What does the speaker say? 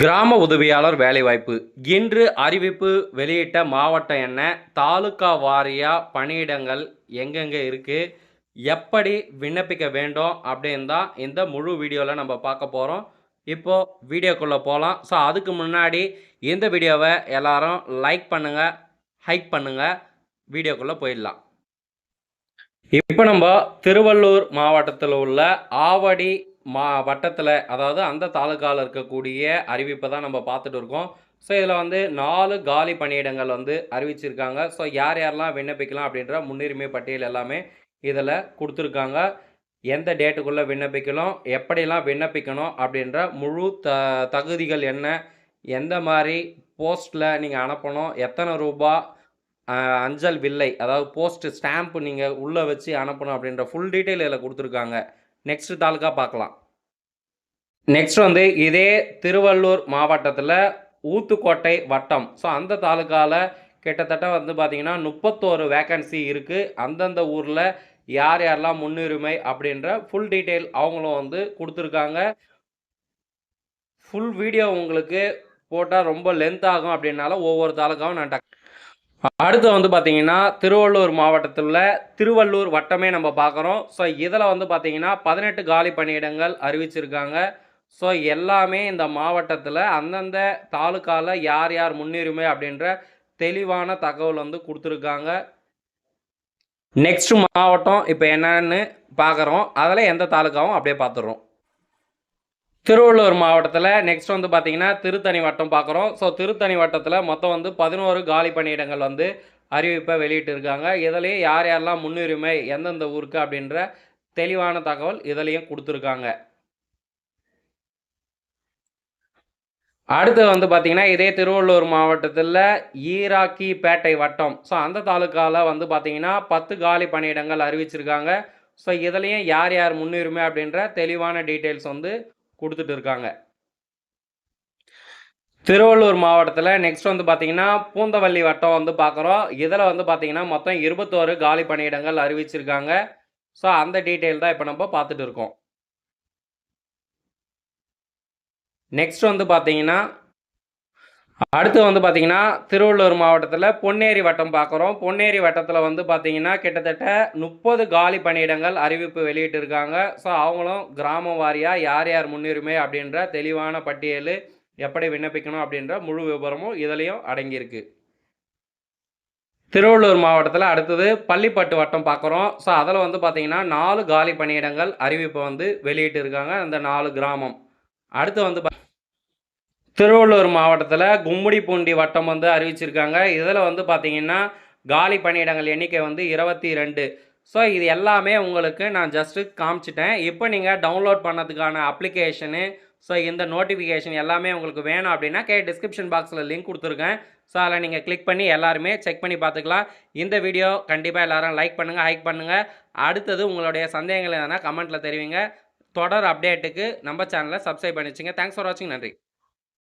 கிராம உதவியாளர் வேலைவாய்ப்பு. இன்று அறிவிப்பு வெளியிட்ட மாவட்டம் என்ன? தாலுகா வாரியாக பணியிடங்கள் எங்கெங்கே இருக்குது எப்படி விண்ணப்பிக்க வேண்டும்? அப்படின்னு தான் இந்த முழு வீடியோவில் நம்ம பார்க்க போகிறோம் இப்போது வீடியோக்குள்ளே போகலாம் ஸோ அதுக்கு முன்னாடி இந்த வீடியோவை எல்லாரும் லைக் பண்ணுங்கள் ஹைக் பண்ணுங்கள் வீடியோக்குள்ளே போயிடலாம். இப்போ நம்ம திருவள்ளூர் மாவட்டத்தில் உள்ள ஆவடி மா வட்டத்தில் அதாவது அந்த தாலுக்காவில் இருக்கக்கூடிய அறிவிப்பை தான் நம்ம பார்த்துட்டு இருக்கோம். ஸோ இதில் வந்து நாலு காலி பணியிடங்கள் வந்து அறிவிச்சிருக்காங்க. ஸோ யார் யாரெல்லாம் விண்ணப்பிக்கலாம் அப்படின்ற முன்னுரிமை பட்டியல் எல்லாமே இதில் கொடுத்துருக்காங்க. எந்த டேட்டுக்குள்ளே விண்ணப்பிக்கணும் எப்படிலாம் விண்ணப்பிக்கணும் அப்படின்ற முழு த தகுதிகள் என்ன எந்த மாதிரி போஸ்ட்டில் நீங்கள் அனுப்பணும் எத்தனை ரூபா அஞ்சல் வில்லை அதாவது போஸ்ட் ஸ்டாம்ப் நீங்கள் உள்ளே வச்சு அனுப்பணும் அப்படின்ற ஃபுல் டீட்டெயில் இதில் கொடுத்துருக்காங்க. நெக்ஸ்ட் தாலுக்கா பார்க்கலாம். நெக்ஸ்ட் வந்து இதே திருவள்ளூர் மாவட்டத்தில் ஊத்துக்கோட்டை வட்டம். ஸோ அந்த தாலுக்காவில் கிட்டத்தட்ட வந்து பார்த்திங்கன்னா முப்பத்தோரு வேக்கன்சி இருக்குது அந்தந்த ஊரில் யார் யாரெல்லாம் முன்னுரிமை அப்படின்ற ஃபுல் டீட்டெயில் அவங்களும் வந்து கொடுத்துருக்காங்க. ஃபுல் வீடியோ உங்களுக்கு போட்டால் ரொம்ப லென்த் ஆகும் அப்படின்னால ஒவ்வொரு தாலுக்காவும் நான் டக் அடுத்து வந்து பார்த்தீங்கன்னா திருவள்ளூர் மாவட்டத்தில் திருவள்ளூர் வட்டமே நம்ம பார்க்குறோம். ஸோ இதில் வந்து பார்த்தீங்கன்னா பதினெட்டு காலி பணியிடங்கள் அறிவிச்சிருக்காங்க. ஸோ எல்லாமே இந்த மாவட்டத்தில் அந்தந்த தாலுக்காவில் யார் யார் முன்னுரிமை அப்படின்ற தெளிவான தகவல் வந்து கொடுத்துருக்காங்க. நெக்ஸ்ட் மாவட்டம் இப்போ என்னன்னு பார்க்குறோம். அதில் எந்த தாலுக்காவும் அப்படியே பார்த்துடுறோம். திருவள்ளூர் மாவட்டத்தில் நெக்ஸ்ட் வந்து பார்த்தீங்கன்னா திருத்தணி வட்டம் பார்க்குறோம் ஸோ திருத்தணி வட்டத்தில் மொத்தம் வந்து பதினோரு காலி பணியிடங்கள் வந்து அறிவிப்பை வெளியிட்டிருக்காங்க. இதுலேயும் யார் யாரெல்லாம் முன்னுரிமை எந்தெந்த ஊருக்கு அப்படின்ற தெளிவான தகவல் இதுலேயும் கொடுத்துருக்காங்க. அடுத்து வந்து பார்த்தீங்கன்னா இதே திருவள்ளூர் மாவட்டத்தில் ஈராக்கி பேட்டை வட்டம். ஸோ அந்த தாலுக்காவில் வந்து பார்த்தீங்கன்னா பத்து காலி பணியிடங்கள் அறிவிச்சிருக்காங்க. ஸோ இதுலேயும் யார் யார் முன்னுரிமை அப்படின்ற தெளிவான டீட்டெயில்ஸ் வந்து கொடுத்துட்டு இருக்காங்க. திருவள்ளூர் மாவட்டத்தில் நெக்ஸ்ட் வந்து பார்த்தீங்கன்னா பூந்தவல்லி வட்டம் வந்து பார்க்குறோம் இதில் வந்து பார்த்தீங்கன்னா மொத்தம் இருபத்தோரு காலி பணியிடங்கள் அறிவிச்சிருக்காங்க. ஸோ அந்த டீட்டெயில் தான் இப்போ நம்ம பார்த்துட்டு இருக்கோம். நெக்ஸ்ட் வந்து பார்த்தீங்கன்னா அடுத்து வந்து பார்த்தீங்கன்னா திருவள்ளூர் மாவட்டத்தில் பொன்னேரி வட்டம் பார்க்குறோம் பொன்னேரி வட்டத்தில் வந்து பார்த்தீங்கன்னா கிட்டத்தட்ட முப்பது காலி பணியிடங்கள் அறிவிப்பு வெளியிட்டிருக்காங்க. ஸோ அவங்களும் கிராமம் வாரியாக யார் யார் முன்னுரிமை அப்படின்ற தெளிவான பட்டியல் எப்படி விண்ணப்பிக்கணும் அப்படின்ற முழு விவரமும் இதுலேயும் அடங்கியிருக்கு. திருவள்ளூர் மாவட்டத்தில் அடுத்தது பள்ளிப்பட்டு வட்டம் பார்க்குறோம் ஸோ அதில் வந்து பார்த்தீங்கன்னா நாலு காலி பணியிடங்கள் அறிவிப்பை வந்து வெளியிட்டிருக்காங்க. அந்த நாலு கிராமம். அடுத்து வந்து பா- திருவள்ளூர் மாவட்டத்தில் கும்மிடிப்பூண்டி வட்டம் வந்து அறிவிச்சிருக்காங்க. இதில் வந்து பார்த்தீங்கன்னா காலி பணியிடங்கள் எண்ணிக்கை வந்து இருபத்தி ரெண்டு. ஸோ இது எல்லாமே உங்களுக்கு நான் ஜஸ்ட்டு காமிச்சிட்டேன். இப்போ நீங்கள் டவுன்லோட் பண்ணதுக்கான அப்ளிகேஷனு ஸோ இந்த நோட்டிஃபிகேஷன் எல்லாமே உங்களுக்கு வேணும் அப்படின்னா கே டிஸ்கிரிப்ஷன் பாக்ஸில் லிங்க் கொடுத்துருக்கேன். ஸோ அதில் நீங்கள் கிளிக் பண்ணி எல்லாருமே செக் பண்ணி பார்த்துக்கலாம். இந்த வீடியோ கண்டிப்பாக எல்லோரும் லைக் பண்ணுங்கள் ஹைக் பண்ணுங்கள் அடுத்தது உங்களுடைய சந்தேகங்கள் எதனா கமெண்ட்டில் தெரிவிங்க. தொடர் அப்டேட்டுக்கு நம்ம சேனலை சப்ஸ்கிரைப் பண்ணி வச்சுங்க தேங்க்ஸ் ஃபார் வாட்சிங் நன்றி.